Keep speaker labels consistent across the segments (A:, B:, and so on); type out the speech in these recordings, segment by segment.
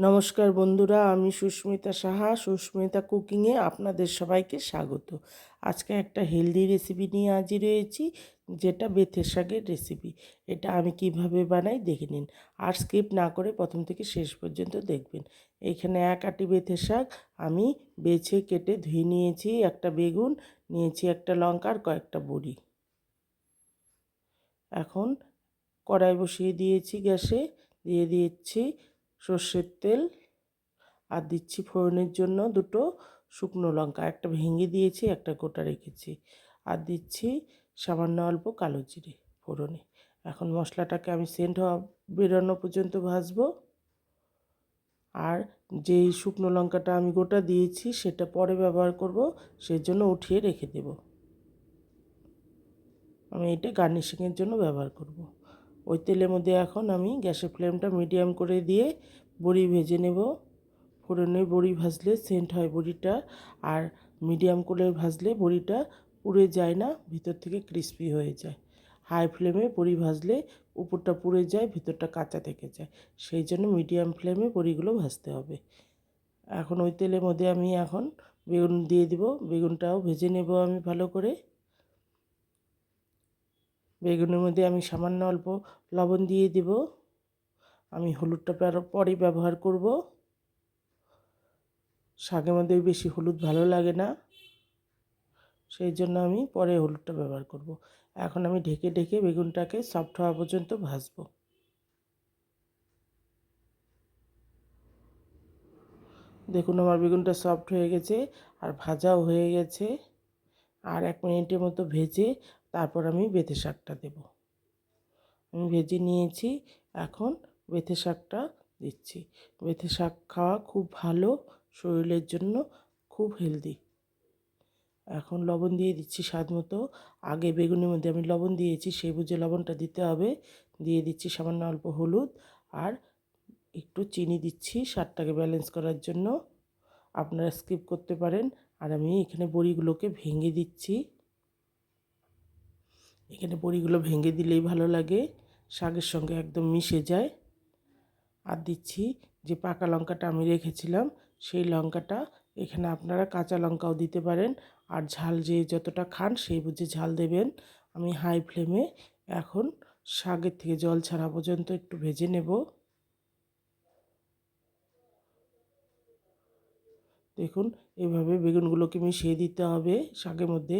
A: নমস্কার বন্ধুরা, আমি সুস্মিতা সাহা। সুস্মিতা কুকিংয়ে আপনাদের সবাইকে স্বাগত। আজকে একটা হেলদি রেসিপি নিয়ে হাজির হয়েছি, যেটা বেথের শাকের রেসিপি। এটা আমি কীভাবে বানাই দেখে নিন। আর স্কিপ না করে প্রথম থেকে শেষ পর্যন্ত দেখবেন। এখানে এক আটি বেথের শাক আমি বেছে কেটে ধুয়ে নিয়েছি। একটা বেগুন, নিয়েছি একটা লঙ্কার কয়েকটা বড়ি। এখন কড়াই বসিয়ে দিয়েছি গ্যাসে। দিয়ে দিয়েছি সর্ষের তেল আর দিচ্ছি ফোড়নের জন্য দুটো শুকনো লঙ্কা। একটা ভেঙে দিয়েছি, একটা গোটা রেখেছি। আর দিচ্ছি সামান্য অল্প কালো জিরে ফোড়নে। এখন মশলাটাকে আমি সেন্ট হওয়া, বেরোনো পর্যন্ত ভাজবো। আর যেই শুকনো লঙ্কাটা আমি গোটা দিয়েছি, সেটা পরে ব্যবহার করব সেই জন্য উঠিয়ে রেখে দেব। আমি এটা গার্নিশিংয়ের জন্য ব্যবহার করব। ওই তেলের মধ্যে এখন আমি গ্যাসের ফ্লেমটা মিডিয়াম করে দিয়ে বড়ি ভেজে নেব। ফোড়নে বড়ি ভাজলে সেন্ট হয় বড়িটা আর মিডিয়াম করে ভাজলে বড়িটা পুড়ে যায় না, ভিতর থেকে ক্রিস্পি হয়ে যায়। হাই ফ্লেমে বড়ি ভাজলে উপরটা পুড়ে যায়, ভিতরটা কাঁচা থেকে যায়। সেই জন্য মিডিয়াম ফ্লেমে বড়িগুলো ভাজতে হবে। এখন ওই তেলের মধ্যে আমি এখন বেগুন দিয়ে দিব। বেগুনটাও ভেজে নেব আমি ভালো করে। বেগুনের মধ্যে আমি সামান্য অল্প লবণ দিয়ে দেব। আমি হলুদটা পরে ব্যবহার করব। শাকের মধ্যে বেশি হলুদ ভালো লাগে না। সেই জন্য আমি পরে হলুদটা ব্যবহার করব। এখন আমি ঢেকে ঢেকে বেগুনটাকে সফট হওয়া পর্যন্ত ভাজবো। দেখুন আমার বেগুনটা সফট হয়ে গেছে আর ভাজাও হয়ে গেছে। আর এক মিনিটের মতো ভেজে তারপর আমি বেথে শাকটা দেব। আমি ভেজে নিয়েছি, এখন বেথে শাকটা দিচ্ছি। বেথে শাক খাওয়া খুব ভালো, শরীরের জন্য খুব হেলদি। এখন লবণ দিয়ে দিচ্ছি স্বাদ মতো। আগে বেগুনের মধ্যে আমি লবণ দিয়েছি সেই বুঝে লবণটা দিতে হবে। দিয়ে দিচ্ছি সামান্য অল্প হলুদ আর একটু চিনি দিচ্ছি স্বাদটাকে ব্যালেন্স করার জন্য। আপনারা স্কিপ করতে পারেন। আর আমি এখানে বড়িগুলোকে ভেঙে দিচ্ছি। এখানে বড়িগুলো ভেঙে দিলেই ভালো লাগে। শাকের সঙ্গে একদম মিশে যায়। আর দিচ্ছি যে পাকা লঙ্কাটা আমি রেখেছিলাম, সেই লঙ্কাটা এখানে আপনারা কাঁচা লঙ্কাও দিতে পারেন। আর ঝাল যে যতটা খান সেই বুঝে ঝাল দেবেন। আমি হাই ফ্লেমে এখন শাকের থেকে জল ছাড়া পর্যন্ত একটু ভেজে নেব। দেখুন, এভাবে বেগুনগুলোকে মিশিয়ে দিতে হবে শাকের মধ্যে।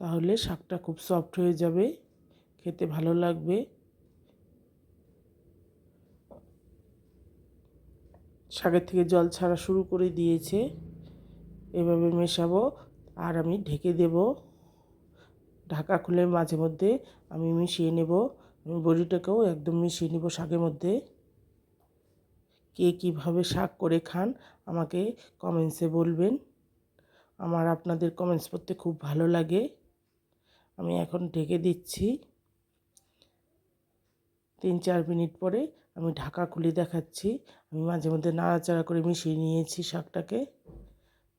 A: তাহলে শাকটা খুব সফট হয়ে যাবে। খেতে ভালো লাগবে। শাকের থেকে জল ছাড়া শুরু করে দিয়েছে। এভাবে মেশাবো আর আমি ঢেকে দেব। ঢাকা খুলে মাঝে মধ্যে আমি মিশিয়ে নেব। আমি বড়িটাকেও একদম মিশিয়ে নেব শাকের মধ্যে। কে কীভাবে শাক করে খান আমাকে কমেন্টসে বলবেন। আমার আপনাদের কমেন্টস পড়তে খুব ভালো লাগে। আমি এখন ঢেকে দিচ্ছি। তিন চার মিনিট পরে আমি ঢাকা খুলে দেখাচ্ছি। আমি মাঝে মধ্যে নাড়াচাড়া করে মিশিয়ে নিয়েছি শাকটাকে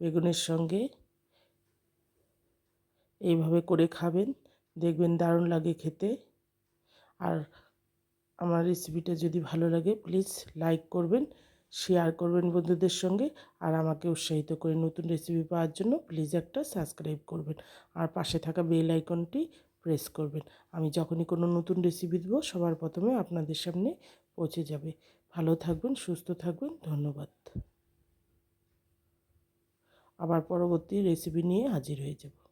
A: বেগুনের সঙ্গে। এইভাবে করে খাবেন, দেখবেন দারুণ লাগে খেতে। আর আমার রেসিপিটা যদি ভালো লাগে প্লিজ লাইক করবেন। শেয়ার করবেন বন্ধুদের সঙ্গে আর আমাকে উৎসাহিত করে নতুন রেসিপি পাওয়ার জন্য প্লিজ একটা সাবস্ক্রাইব করবেন। আর পাশে থাকা বেল আইকনটি প্রেস করবেন। আমি যখনই কোনো নতুন রেসিপি দেবো, সবার প্রথমে আপনাদের সামনে পৌঁছে যাবে। ভালো থাকবেন, সুস্থ থাকবেন, ধন্যবাদ। আবার পরবর্তী রেসিপি নিয়ে হাজির হয়ে যাব।